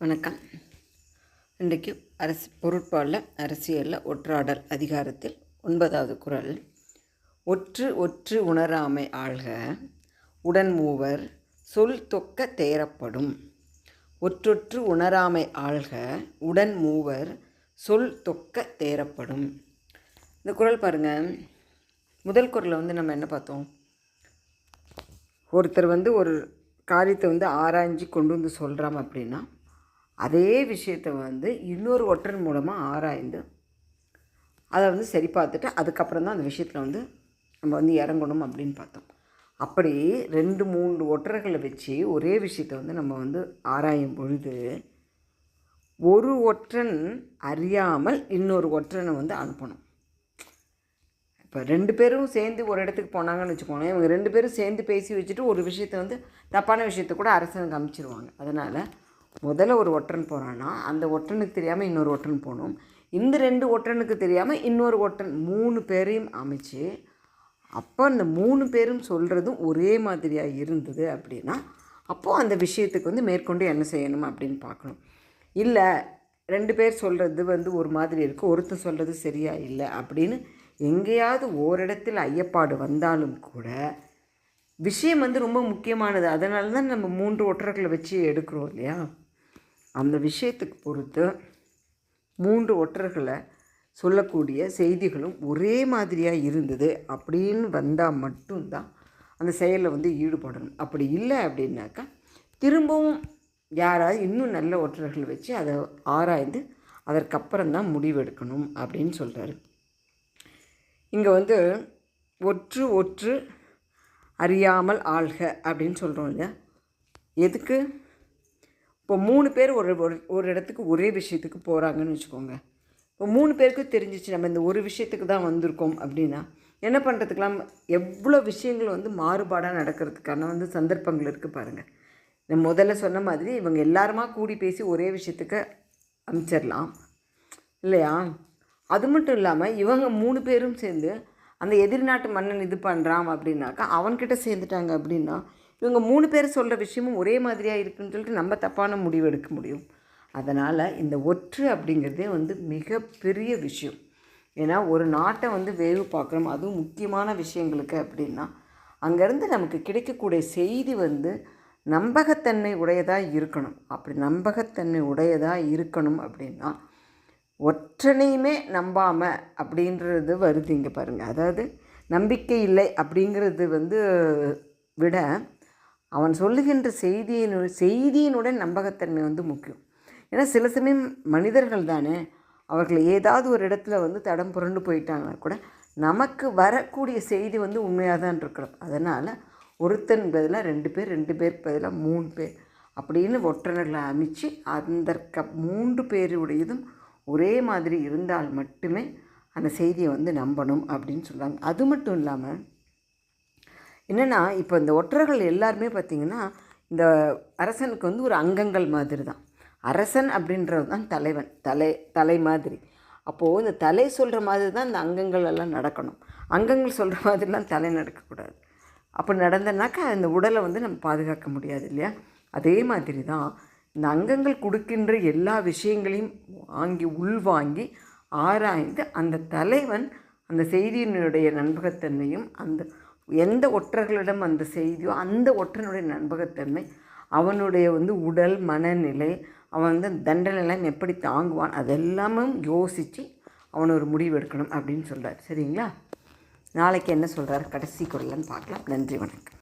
வணக்கம். இன்றைக்கு அரசு பொருட்பாலில் அரசியலில் ஒற்றாடல் அதிகாரத்தில் ஒன்பதாவது குறள் ஒற்று ஒற்று உணராமை ஆள்க. உடன் மூவர் சொல் தொக்க தேரப்படும் ஒற்றொற்று உணராமை ஆள்க. உடன் மூவர் சொல் தொக்க தேரப்படும் இந்த குறள் பாருங்கள் முதல் குறளை வந்து நம்ம என்ன பார்த்தோம்? ஒருத்தர் வந்து ஒரு காரியத்தை வந்து ஆராய்ஞ்சு கொண்டு வந்து சொல்கிறாங்க அப்படின்னா அதே விஷயத்தை வந்து இன்னொரு ஒற்றன் மூலமாக ஆராய்ந்து அதை வந்து சரி பார்த்துட்டு அதுக்கப்புறம் தான் அந்த விஷயத்தில் வந்து நம்ம வந்து இறங்கணும் அப்படின்னு பார்த்தோம். அப்படி ரெண்டு மூன்று ஒற்றர்களை வச்சு ஒரே விஷயத்தை வந்து நம்ம வந்து ஆராயும் பொழுது ஒரு ஒற்றன் அறியாமல் இன்னொரு ஒற்றனை வந்து அனுப்பணும். இப்போ ரெண்டு பேரும் சேர்ந்து ஒரு இடத்துக்கு போனாங்கன்னு வச்சுக்கோங்களேன் இவங்க ரெண்டு பேரும் சேர்ந்து பேசி வச்சுட்டு ஒரு விஷயத்தை வந்து தப்பான விஷயத்தை கூட அரசனுக்கு அமைச்சிருவாங்க அதனால் முதல்ல ஒரு ஒற்றன் போகிறான்னா அந்த ஒற்றனுக்கு தெரியாமல் இன்னொரு ஒற்றன் போகணும். இந்த ரெண்டு ஒற்றனுக்கு தெரியாமல் இன்னொரு ஒற்றன் மூணு பேரையும் அமைச்சு அப்போ அந்த மூணு பேரும் சொல்கிறதும் ஒரே மாதிரியாக இருந்தது அப்படின்னா அப்போது அந்த விஷயத்துக்கு வந்து மேற்கொண்டு என்ன செய்யணும் அப்படின்னு பார்க்கணும். இல்லை ரெண்டு பேர் சொல்கிறது வந்து ஒரு மாதிரி இருக்குது ஒருத்தர் சொல்கிறது சரியா இல்லை அப்படின்னு எங்கேயாவது ஓரிடத்தில் ஐயப்பாடு வந்தாலும் கூட விஷயம் வந்து ரொம்ப முக்கியமானது. அதனால தான் நம்ம மூன்று ஒற்றர்களை வச்சு எடுக்கிறோம் இல்லையா? அந்த விஷயத்துக்கு பொறுத்து மூன்று ஒற்றர்களை சொல்லக்கூடிய செய்திகளும் ஒரே மாதிரியாக இருந்தது அப்படின்னு வந்தால் மட்டும்தான் அந்த செயலில் வந்து ஈடுபடணும். அப்படி இல்லை அப்படின்னாக்கா திரும்பவும் யாராவது இன்னும் நல்ல ஒற்றர்கள் வச்சு அதை ஆராய்ந்து அதற்கப்புறம் தான் முடிவெடுக்கணும் அப்படின்னு சொல்கிறாரு இங்கே வந்து ஒற்று ஒற்று அறியாமல் ஆள்க அப்படின்னு சொல்கிறோம் இல்லையா? எதுக்கு? இப்போ மூணு பேர் ஒரு ஒரு ஒரு இடத்துக்கு ஒரே விஷயத்துக்கு போகிறாங்கன்னு வச்சுக்கோங்க. இப்போ மூணு பேருக்கும் தெரிஞ்சிச்சு நம்ம இந்த ஒரு விஷயத்துக்கு தான் வந்திருக்கோம் அப்படின்னா என்ன பண்ணுறதுக்கெல்லாம் எவ்வளோ விஷயங்கள் வந்து மாறுபாடாக நடக்கிறதுக்கான வந்து சந்தர்ப்பங்கள் இருக்குது பாருங்கள் நான் முதல்ல சொன்ன மாதிரி இவங்க எல்லாருமா கூடி பேசி ஒரே விஷயத்துக்கு அமைச்சிடலாம் இல்லையா? அது மட்டும் இல்லாமல் இவங்க மூணு பேரும் சேர்ந்து அந்த எதிர்நாட்டு மன்னன் இது பண்ணுறான் அப்படின்னாக்கா அவன்கிட்ட சேர்ந்துட்டாங்க அப்படின்னா இவங்க மூணு பேர் சொல்கிற விஷயமும் ஒரே மாதிரியாக இருக்குன்னு சொல்லிட்டு நம்ம தப்பான முடிவு எடுக்க முடியும். அதனால் இந்த ஒற்று அப்படிங்கிறதே வந்து மிகப்பெரிய விஷயம். ஏன்னா ஒரு நாட்டை வந்து வேவு பார்க்குறோம் அதுவும் முக்கியமான விஷயங்களுக்கு அப்படின்னா அங்கேருந்து நமக்கு கிடைக்கக்கூடிய செய்தி வந்து நம்பகத்தன்மை உடையதாக இருக்கணும். அப்படி நம்பகத்தன்மை உடையதாக இருக்கணும் அப்படின்னா ஒற்றனையுமே நம்பாமல் அப்படின்றது வருது இங்கே பாருங்கள் அதாவது நம்பிக்கை இல்லை அப்படிங்கிறது வந்து விட அவன் சொல்லுகின்ற செய்தியினு செய்தியினுடன் நம்பகத்தன்மை வந்து முக்கியம். ஏன்னா சில சமயம் மனிதர்கள் தானே அவர்கள் ஏதாவது ஒரு இடத்துல வந்து தடம் புரண்டு போயிட்டாங்கன்னா கூட நமக்கு வரக்கூடிய செய்தி வந்து உண்மையாக தான் இருக்கிறோம் அதனால் ஒருத்தன் பதிலாக ரெண்டு பேர் ரெண்டு பேர் பதிலாக மூணு பேர் அப்படின்னு ஒற்றனர்களை அமைச்சு அந்த மூன்று பேருடையதும் ஒரே மாதிரி இருந்தால் மட்டுமே அந்த செய்தியை வந்து நம்பணும் அப்படின்னு சொல்கிறாங்க அது மட்டும் இல்லாமல் என்னென்னா இப்போ இந்த ஒற்றர்கள் எல்லாருமே பார்த்திங்கன்னா இந்த அரசனுக்கு வந்து ஒரு அங்கங்கள் மாதிரி தான் அரசன் அப்படின்றது தான் தலைவன் தலை தலை மாதிரி. அப்போது இந்த தலை சொல்கிற மாதிரி தான் இந்த அங்கங்கள் எல்லாம் நடக்கணும். அங்கங்கள் சொல்கிற மாதிரிலாம் தலை நடக்கக்கூடாது. அப்போ நடந்தனாக்கா இந்த உடலை வந்து நம்ம பாதுகாக்க முடியாது இல்லையா? அதே மாதிரி தான் இந்த அங்கங்கள் கொடுக்கின்ற எல்லா விஷயங்களையும் வாங்கி உள்வாங்கி ஆராய்ந்து அந்த தலைவன் அந்த செய்தியினுடைய நண்பகத்தன்மையும் அந்த எந்த ஒற்றர்களிடம் அந்த செய்தியோ அந்த ஒற்றனுடைய நண்பகத்தன்மை அவனுடைய வந்து உடல் மனநிலை அவன் வந்து தண்டனைலாம் எப்படி தாங்குவான் அதெல்லாமும் யோசித்து அவன் ஒரு முடிவு எடுக்கணும் அப்படின்னு சொல்கிறார் சரிங்களா? நாளைக்கு என்ன சொல்கிறார் கடைசி குரலன்னு பார்க்கலாம். நன்றி வணக்கம்.